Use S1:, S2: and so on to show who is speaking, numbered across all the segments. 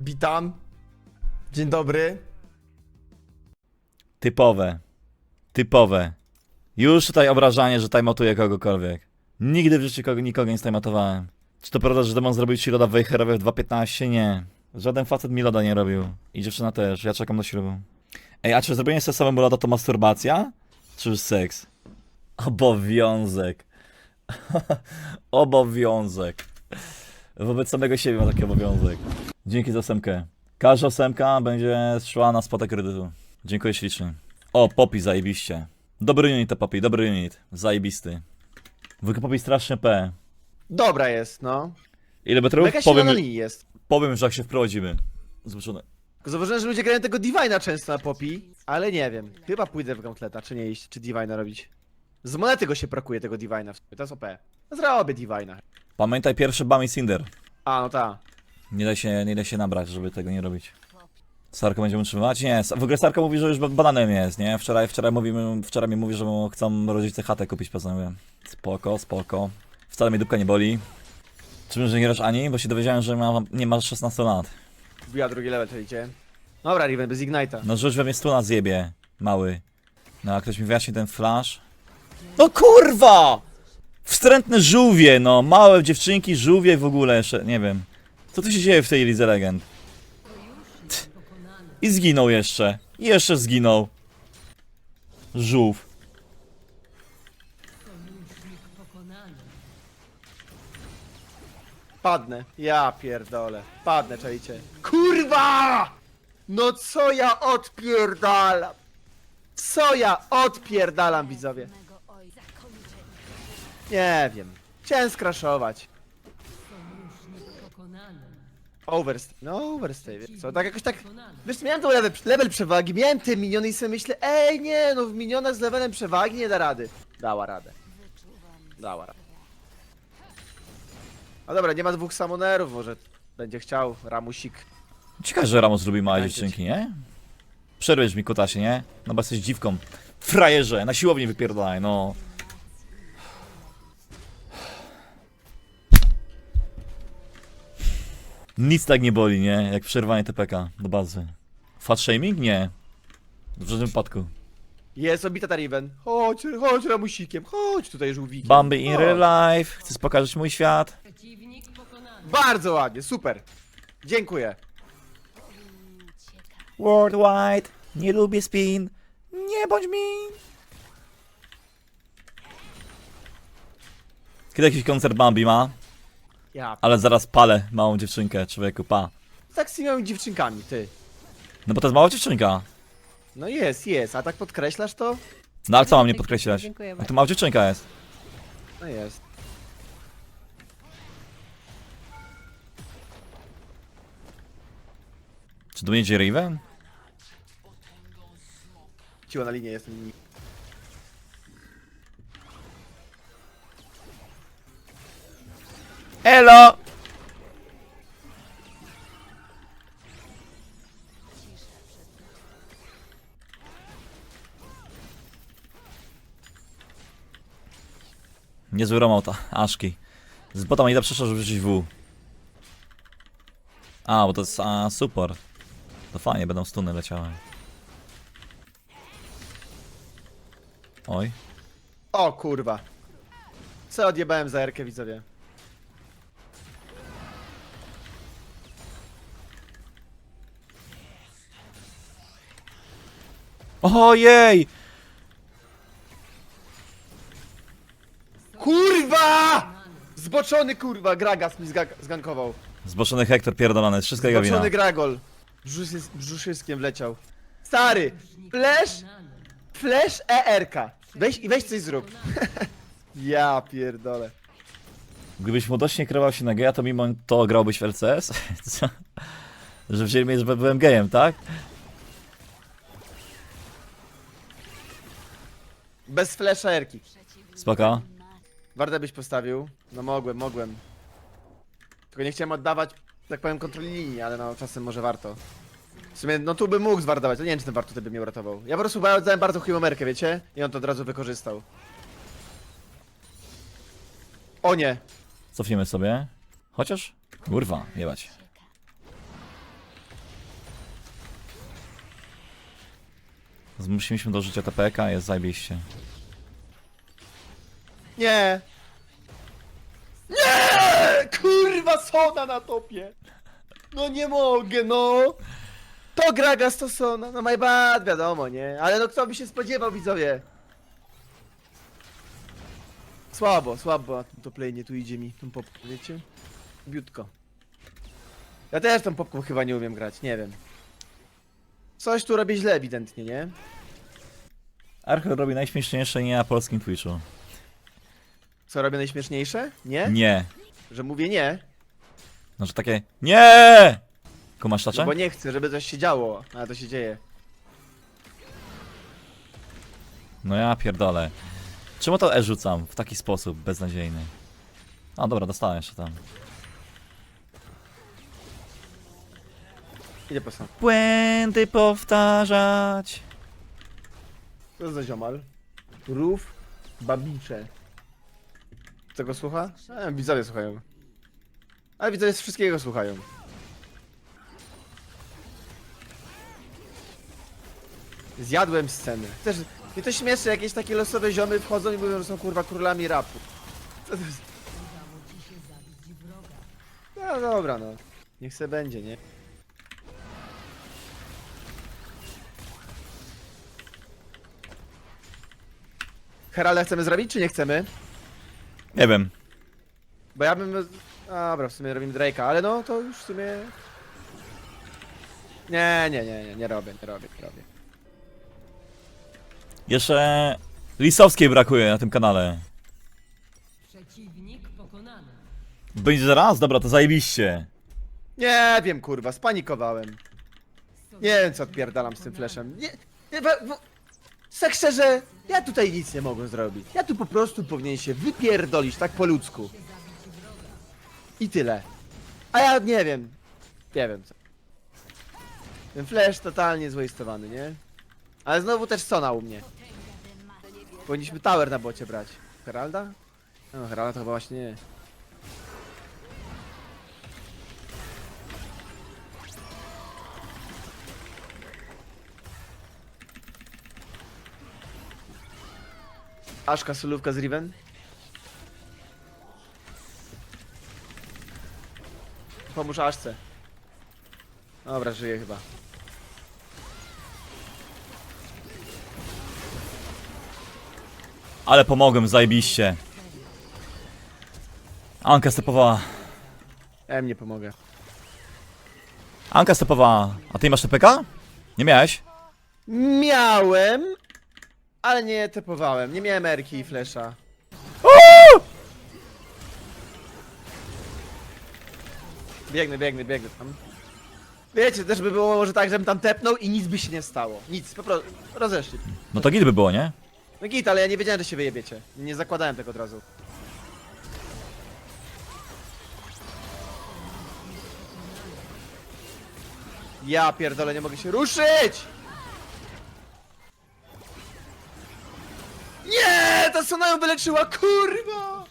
S1: Witam. Dzień dobry.
S2: Typowe. Typowe. Już tutaj obrażanie, że timeoutuję kogokolwiek. Nigdy w życiu kogo, nikogo nie timeoutowałem. Czy to prawda, że demon zrobił ci loda w Wejherowie w 2.15? Nie. Żaden facet mi loda nie robił. I dziewczyna też. Ja czekam na ślubu. Ej, a czy zrobienie sobie samemu loda to masturbacja? Czy już seks? Obowiązek. obowiązek. Wobec samego siebie ma taki obowiązek. Dzięki za semkę. Każda semka będzie szła na spłatę kredytu. Dziękuję ślicznie. O, Poppy, zajebiście. Dobry unit to Poppy, dobry unit. Zajebisty. Wujka Poppy strasznie P.
S1: Dobra jest, no.
S2: Ile metrów?
S1: Mega silna
S2: Powiem,
S1: na linii jest.
S2: powiem, że jak się wprowadzimy.
S1: Tylko Zauważyłem, że ludzie grają tego Divina często na Poppy, ale nie wiem. Chyba pójdę w Gauntleta, czy nie iść, czy Divina robić. Z monety go się prakuje tego Divina w sumie, to jest OP. Zrobię Divina.
S2: Pamiętaj pierwszy Bami Cinder.
S1: A, no ta.
S2: Nie da się, nie da się nabrać, żeby tego nie robić. Sarko będziemy utrzymywać? Nie, w ogóle Sarko mówi, że już ba- bananem jest, nie? Wczoraj, wczoraj, mówimy, wczoraj mi mówi, że mu chcą rodzice chatę kupić, postanowiłem. Spoko, spoko. Wcale mnie dupka nie boli. Czym, że nie grasz Ani? Bo się dowiedziałem, że ma, nie masz 16 lat.
S1: Wbija drugi level, czujcie. Dobra, Riven, bez Ignite'a.
S2: No rzuć we mnie stuna zjebie, mały. No a ktoś mi wyjaśni ten flash? No kurwa! Wstrętne żółwie, no, małe dziewczynki, żółwie w ogóle jeszcze, nie wiem. Co tu się dzieje w tej Lidze Legend? Tch. I zginął jeszcze. I jeszcze zginął. Żółw.
S1: Padnę. Ja pierdolę. Padnę, czajcie. Kurwa! No co ja odpierdalam? Co ja odpierdalam, widzowie? Nie wiem. Chciałem skraszować. Overstay. No, overstay, wiesz co? Tak jakoś tak... Wiesz, miałem tą level, level przewagi, miałem te miniony i sobie myślę, ej nie, no w minionach z levelem przewagi nie da rady. Dała radę. Dała radę. No dobra, nie ma dwóch samonerów, może będzie chciał Ramusik.
S2: Ciekawe, że Ramos lubi małe dziewczynki, nie? Przerwiesz mi kutasie, nie? No bo jesteś dziwką. Frajerze, na siłowni wypierdalaj, no. Nic tak nie boli, nie? Jak przerwanie TPK do bazy. Fat shaming? Nie. W żadnym wypadku.
S1: Jest obita ta Riven. Chodź, chodź Ramusikiem, chodź tutaj żółwikiem.
S2: Bambi in
S1: Chodź.
S2: real life. Chcesz pokazać mój świat?
S1: Bardzo ładnie, super. Dziękuję.
S2: Worldwide. Nie lubię spin. Nie bądź mi. Kiedy jakiś koncert Bambi ma?
S1: Ja.
S2: Ale zaraz palę małą dziewczynkę, człowieku, pa.
S1: Tak z tymi dziewczynkami, ty.
S2: No bo to jest mała dziewczynka.
S1: No jest, jest, a tak podkreślasz to?
S2: No ale co mam nie podkreślać?
S3: Dziękuję bardzo.
S2: to mała dziewczynka jest.
S1: No jest.
S2: Czy tu będzie Riven?
S1: Ciło na linię jestem.
S2: Elo! Niezły romauta, Aszki. Z bota ma nie da przeszła, żeby wrzucić W. A, bo to jest a, super. To fajnie, będą stuny leciały. Oj.
S1: O kurwa. Co odjebałem za Erkę, widzowie?
S2: Ojej!
S1: Kurwa! Zboczony kurwa, Gragas mi zga- zgankował.
S2: Zboczony Hektor pierdolony, wszystko jego wina.
S1: Zboczony Gragol. Brzuszys- Brzuszyskiem wleciał. Stary! Flash! Flash ERK. Weź i weź coś zrób. ja pierdolę.
S2: Gdybyś młodośnie kierował się na geja, to mimo to grałbyś w LCS? Co? Że wzięli mnie, że byłem gejem, tak?
S1: Bez flasha Erki.
S2: Spoko.
S1: Wardę byś postawił. No mogłem, mogłem. Tylko nie chciałem oddawać, tak powiem, kontroli linii, ale no czasem może warto. W sumie, no tu bym mógł zwardować, to nie wiem, czy ten wart tutaj by mnie uratował. Ja po prostu dałem bardzo chujową merkę, wiecie? I on to od razu wykorzystał. O nie!
S2: Cofniemy sobie. Chociaż? Kurwa, jebać. Zmusiliśmy do życia TPK, jest zajebiście.
S1: Nie! Nie! Kurwa, soda na topie! No nie mogę, no! To Gragas to Sona, no my bad, wiadomo, nie? Ale no kto by się spodziewał, widzowie? Słabo, słabo na tym toplane, tu idzie mi tą popką, wiecie? Biutko. Ja też tą popką chyba nie umiem grać, nie wiem. Coś tu robię źle ewidentnie, nie?
S2: Archer robi najśmieszniejsze nie na polskim Twitchu.
S1: Co robię najśmieszniejsze? Nie?
S2: Nie.
S1: Że mówię nie?
S2: No, że takie NIE! Kumasz
S1: No
S2: tacze?
S1: bo nie chcę, żeby coś się działo, ale to się dzieje.
S2: No ja pierdolę. Czemu to E rzucam w taki sposób beznadziejny? A dobra, dostałem jeszcze tam.
S1: Idę po sam.
S2: Błędy powtarzać.
S1: Co za ziomal? Rów babicze. Tego słucha? A, widzowie słuchają. Ale widzowie z wszystkiego słuchają. Zjadłem scenę. Też, mnie to śmieszy, jakieś takie losowe ziomy wchodzą i mówią, że są kurwa królami rapu. Co to jest? No dobra no. Niech se będzie, nie? Heralda chcemy zrobić, czy nie chcemy?
S2: Nie wiem.
S1: Bo ja bym... A, Dobra, w sumie robimy Drake'a, ale no to już w sumie... Nie, nie, nie, nie, nie robię, nie robię, nie robię.
S2: Jeszcze Lisowskiej brakuje na tym kanale.
S3: Przeciwnik pokonany.
S2: Będzie zaraz? Dobra, to zajebiście.
S1: Nie wiem, kurwa, spanikowałem. Nie wiem, co odpierdalam z tym flashem. Nie, nie, bo, tak szczerze, ja tutaj nic nie mogłem zrobić. Ja tu po prostu powinien się wypierdolić, tak po ludzku. I tyle. A ja nie wiem. Nie wiem co. Ten flash totalnie zwastowany, nie? Ale znowu też Sona u mnie. Powinniśmy tower na bocie brać. Heralda? No, Heralda to chyba właśnie nie. Aszka, solówka z Riven. Pomóż Aszce. Dobra, żyje chyba.
S2: Ale pomogłem, zajebiście. Anka stepowała.
S1: Im nie pomogę.
S2: Anka stepowała. A ty masz TPK? Nie miałeś?
S1: Miałem, ale nie typowałem. Nie miałem Erki i Flesza. Biegnę, biegnę, biegnę tam. Wiecie, też by było może tak, żebym tam tepnął i nic by się nie stało. Nic, po prostu rozeszli.
S2: No to git by było, nie?
S1: No git, ale ja nie wiedziałem, że się wyjebiecie. Nie zakładałem tego od razu. Ja pierdolę, nie mogę się ruszyć! Nie, ta Sona ją wyleczyła, kurwa!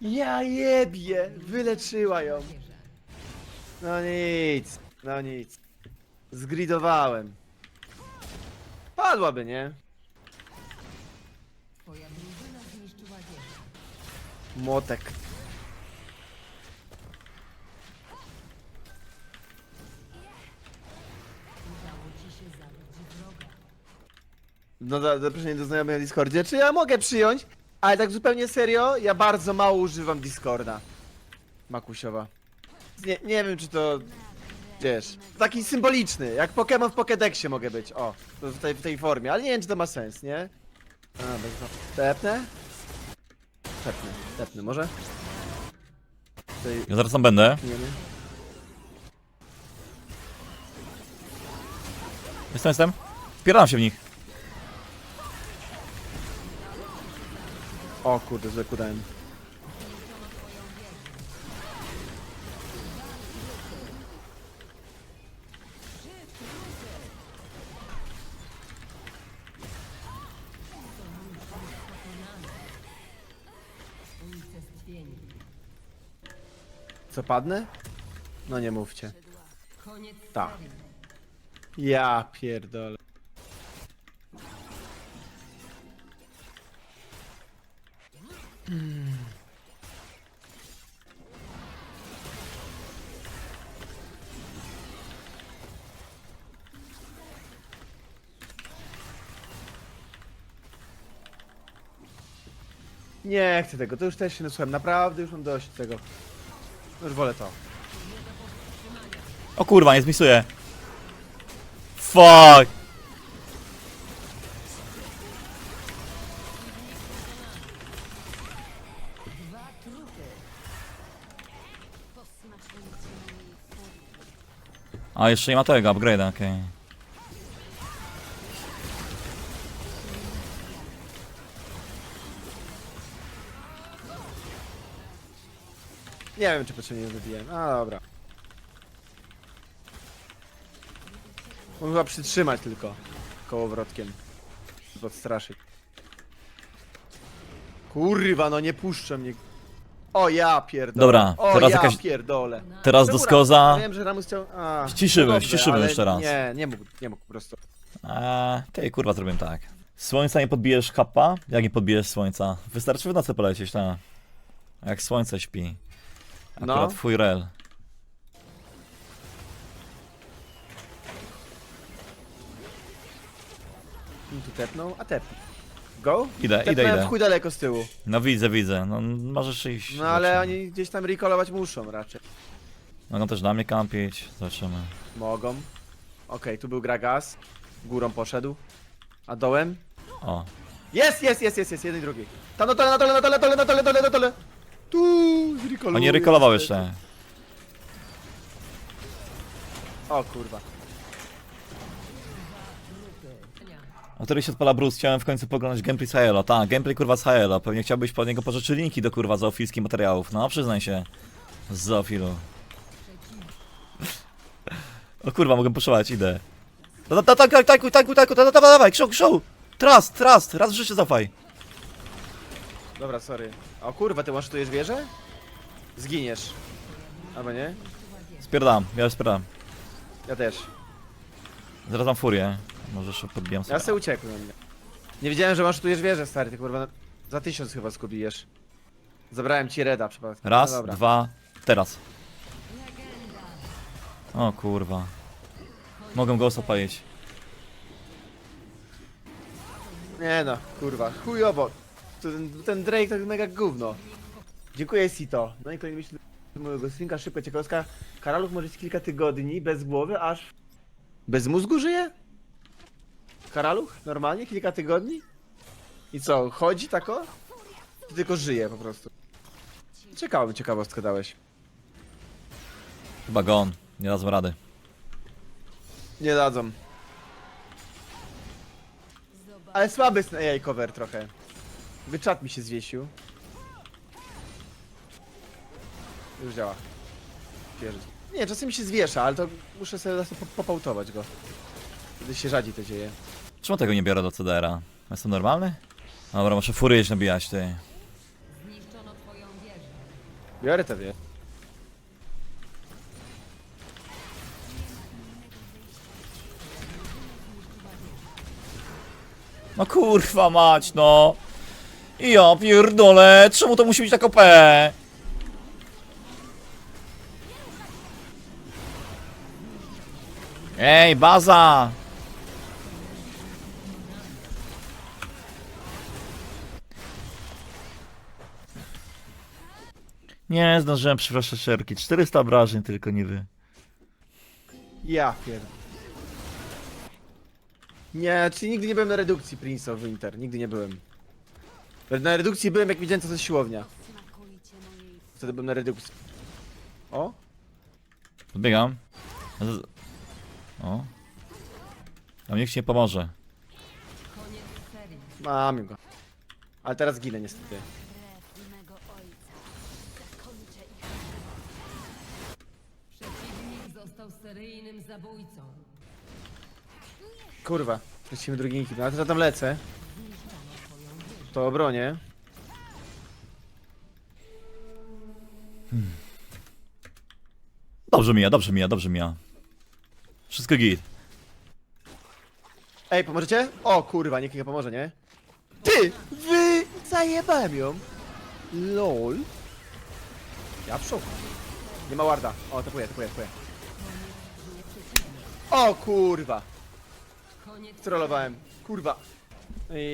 S1: Ja jebie, wyleczyła ją. No nic, no nic. Zgridowałem. Padłaby, nie?
S3: Twoja drużyna zniszczyła wieżę.
S1: Młotek. No za- zaproszenie do znajomych na Discordzie. Czy ja mogę przyjąć? Ale tak zupełnie serio, ja bardzo mało używam Discorda. Makusiowa. Nie, nie wiem czy to... Wiesz, taki symboliczny, jak Pokémon w Pokédexie mogę być, o, to w tej, w tej formie, ale nie wiem czy to ma sens, nie? A, bez... Tepnę? Tepnę, tepnę, może? Tutaj...
S2: Ja zaraz tam będę.
S1: Nie, nie.
S2: Jestem, jestem. Wpieram się w nich.
S1: O kurde, źle kudałem. Co padnę? No nie mówcie. Tak. Ja pierdolę. Hmm. Nie chcę tego, to już też się nasłuchałem. Naprawdę już mam dość tego. No już wolę to.
S2: O kurwa, nie zmisuję. Fuck! A, jeszcze nie ma tego, upgrade'a, okej.
S1: Nie wiem, czy potrzebnie wybiłem. A dobra. Mogę chyba przytrzymać tylko kołowrotkiem. Podstraszyć. Kurwa, no nie puszczę mnie. O ja pierdolę.
S2: Dobra,
S1: o,
S2: teraz
S1: ja
S2: jakaś-
S1: pierdolę.
S2: Teraz do
S1: Czemu
S2: skoza.
S1: Ramus- Wiem, że Ramus chciał... A,
S2: Ściszymy,
S1: no
S2: ściszymy
S1: ale
S2: jeszcze raz.
S1: Nie, nie mógł, nie mógł po prostu.
S2: Eee, ty kurwa zrobię tak. Słońca nie podbijesz kappa? Jak nie podbijesz słońca? Wystarczy w nocy polecieć, tak. Jak słońce śpi. Akurat
S1: No.
S2: twój rel.
S1: Tu tepnął? A tepnął. Go?
S2: Idę, idę,
S1: Tepnąłem
S2: idę.
S1: w chuj daleko z tyłu.
S2: No widzę, widzę. No możesz iść.
S1: No ale
S2: zobaczymy.
S1: oni gdzieś tam recallować muszą raczej.
S2: Mogą też na mnie kampić. Zobaczymy.
S1: Mogą. Okej, tu był Gragas. Górą poszedł. A dołem?
S2: O.
S1: Jest, jest, jest, jest, jest, jeden i drugi. Tam na dole, na dole, na dole, na dole, na dole, na dole, na dole. Tu, zrecalluję.
S2: On nie rekolował jeszcze.
S1: O kurwa.
S2: O której się odpala Bruce, chciałem w końcu poglądać gameplay z Haela. Tak, gameplay kurwa z. Pewnie chciałbyś pod niego pożyczyć linki do kurwa zoofilskich materiałów. No, przyznaj się. Zoofilu. O kurwa, mogę puszować, idę. Da- da- da- Tak, tak, tak, tak, tak, dawaj, krzoł, krzoł! Trust, trust, raz w życiu zafaj.
S1: Dobra, sorry. O kurwa, ty masztujesz wieżę? Zginiesz. Albo nie?
S2: Spierdam, ja spierdam.
S1: Ja też.
S2: Zaraz mam furię. Może się podbijam sobie.
S1: Ja se uciekłem. Nie wiedziałem, że masztujesz wieżę, stary, ty kurwa. Za tysiąc chyba skubijesz. Zabrałem ci reda przypadkiem.
S2: Raz,
S1: no dobra.
S2: dwa, teraz. O kurwa. Mogę go zapalić.
S1: Nie no, kurwa, chujowo. Ten, ten Drake to mega gówno. Dziękuję Sito. No i kolejny myśl mojego synka, szybko ciekawostka. Karalów może być kilka tygodni bez głowy, aż... Bez mózgu żyje? Karaluch? Normalnie? Kilka tygodni? I co, chodzi tako? Czy tylko żyje po prostu? Ciekawą ciekawostkę dałeś.
S2: Chyba gon. Nie dadzą rady.
S1: Nie dadzą. Ale słaby jest AI cover trochę. Wyczat mi się zwiesił. Już działa. Nie, czasem mi się zwiesza, ale to muszę sobie po- go. Wtedy się rzadziej to dzieje.
S2: Czemu tego nie biorę do CDR-a? Jestem normalny? Dobra, muszę furię iść nabijać, ty.
S3: Zniszczono twoją wieżę.
S1: Biorę to wie.
S2: No kurwa mać, no. I ja pierdolę, czemu to musi być tak OP? Ej, baza! Nie zdążyłem przepraszać szerki. 400 obrażeń tylko nie wy.
S1: Ja pierd... Nie, czyli nigdy nie byłem na redukcji Prince of Winter. Nigdy nie byłem. Na redukcji byłem jak widziałem co to jest siłownia. Wtedy byłem na redukcji. O?
S2: Podbiegam. Z- O. A nikt ci nie pomoże.
S1: Mam go. Ale teraz ginę niestety.
S3: Seryjnym zabójcą.
S1: Kurwa, tracimy drugi. No ale to ja tam lecę. To obronię.
S2: Dobrze mija, dobrze mija, dobrze mija. Wszystko git.
S1: Ej, pomożecie? O kurwa, nikt nie pomoże, nie? Ty! Wy! Zajebałem ją! LOL. Ja w szoku. Nie ma warda. O, tapuję, tapuję, tapuję. O kurwa! Trollowałem. Kurwa.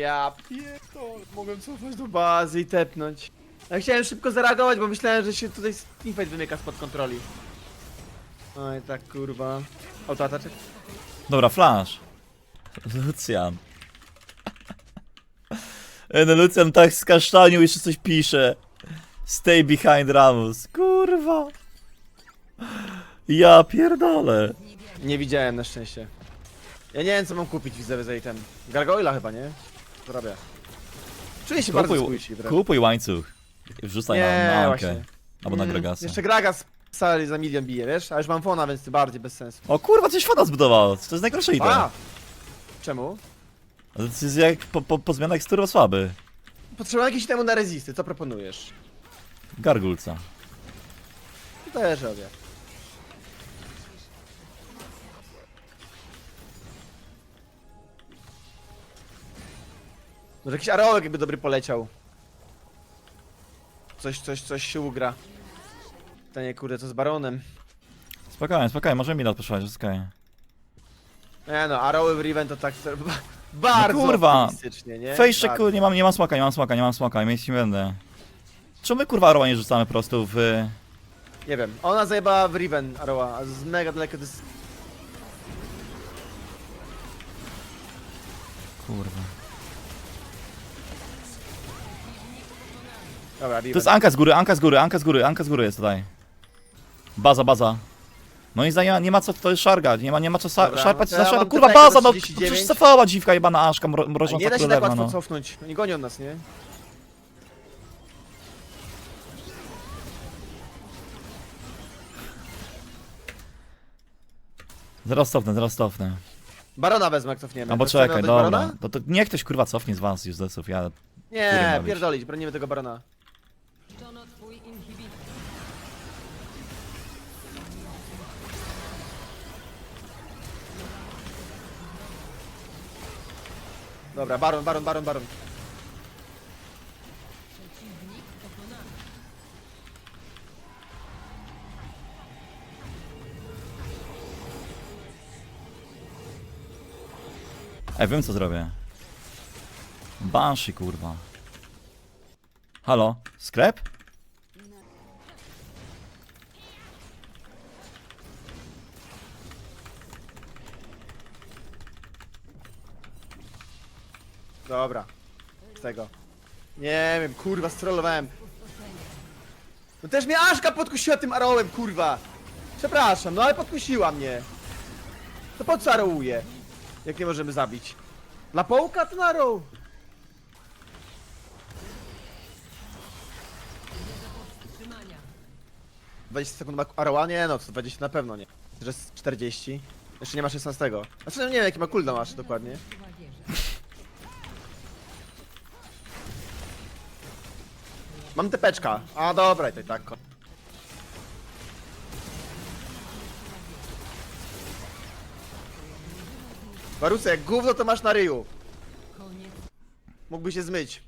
S1: Ja pierdolę, mogłem cofnąć do bazy i tepnąć. Ja chciałem szybko zareagować, bo myślałem, że się tutaj teamfight wymyka spod kontroli. Oj, tak kurwa. Autoataczek?
S2: Dobra, flash. Lucian. No Lucian tak skasztanił jeszcze coś pisze. Stay behind Ramus. Kurwa. Ja pierdolę.
S1: Nie widziałem na szczęście. Ja nie wiem co mam kupić widzę za item. Gargoyla chyba, nie? Zrobię. Czuję się bardzo
S2: Kupuj, kupuj łańcuch. Wrzucaj na,
S1: Nie,
S2: na Ankę.
S1: właśnie.
S2: Albo na
S1: Mm,
S2: Gragasa.
S1: Jeszcze Gragas sali za milion bije, wiesz? A już mam fona, więc to bardziej bez sensu.
S2: O kurwa, coś fada zbudowało. To jest najgorszy item.
S1: A! Czemu?
S2: To jest jak po, po, po zmianach jest turbo słaby.
S1: Potrzebuję jakiś temu na rezisty, co proponujesz?
S2: Gargulca.
S1: To też robię. Może jakiś areołek jakby dobry poleciał. Coś, coś, coś się ugra. Pytanie kurde, co z baronem?
S2: Spokojnie, spokojnie, możemy mi odpoczywać, spokojnie.
S1: Nie no, aroły w Riven to tak ba- bardzo
S2: No kurwa.
S1: optymistycznie, nie?
S2: Fejsze,
S1: Bardzo.
S2: kur, nie mam, nie mam smoka, nie mam smoka, nie mam smoka, mieć nie będę. Czemu my kurwa Arrowa nie rzucamy po prostu w...
S1: Nie wiem, ona zajebała w Riven Aroła, a z mega daleko jest...
S2: Kurwa.
S1: Dobra,
S2: To jest Anka z góry, Anka z góry, Anka z góry, Anka z góry jest tutaj. Baza, baza. No i za- nie ma, co, to jest szargać, nie ma, nie ma co sa,
S1: Dobra,
S2: szarpać
S1: no to
S2: za szarpać.
S1: mam
S2: Kurwa
S1: tutaj
S2: baza, no
S1: 39.
S2: przecież cofała dziwka jebana Aszka, mro,
S1: A
S2: mrożąca
S1: nie da się tak
S2: królewna,
S1: łatwo
S2: no.
S1: cofnąć, oni gonią nas, nie?
S2: Zaraz cofnę, zaraz cofnę.
S1: Barona wezmę jak cofniemy.
S2: Albo
S1: To chcemy
S2: czekaj,
S1: oddać
S2: dobra.
S1: Barona?
S2: To, to niech ktoś kurwa cofnie z was, Józefów, ja...
S1: Nie,
S2: Którym
S1: pierdolić, bronimy tego Barona. Dobra, Baron, Baron, Baron, Baron.
S2: Ej, wiem co zrobię. Banshee, kurwa. Halo? Sklep?
S1: Dobra. Z tego. Nie wiem, kurwa, strollowałem. No też mnie Aszka podkusiła tym arrołem, kurwa. Przepraszam, no ale podkusiła mnie. To po co arrowuje? Jak nie możemy zabić? Dla połka to na arrow.
S3: Trzymania.
S1: 20 sekund ma arrowa? Nie no, to 20 na pewno nie. Że jest 40. Jeszcze nie ma 16. Znaczy nie wiem jaki ma cooldown masz dokładnie. Mam tepeczka. A dobra, i to i tak. ko- jak gówno to masz na ryju. Mógłby się zmyć.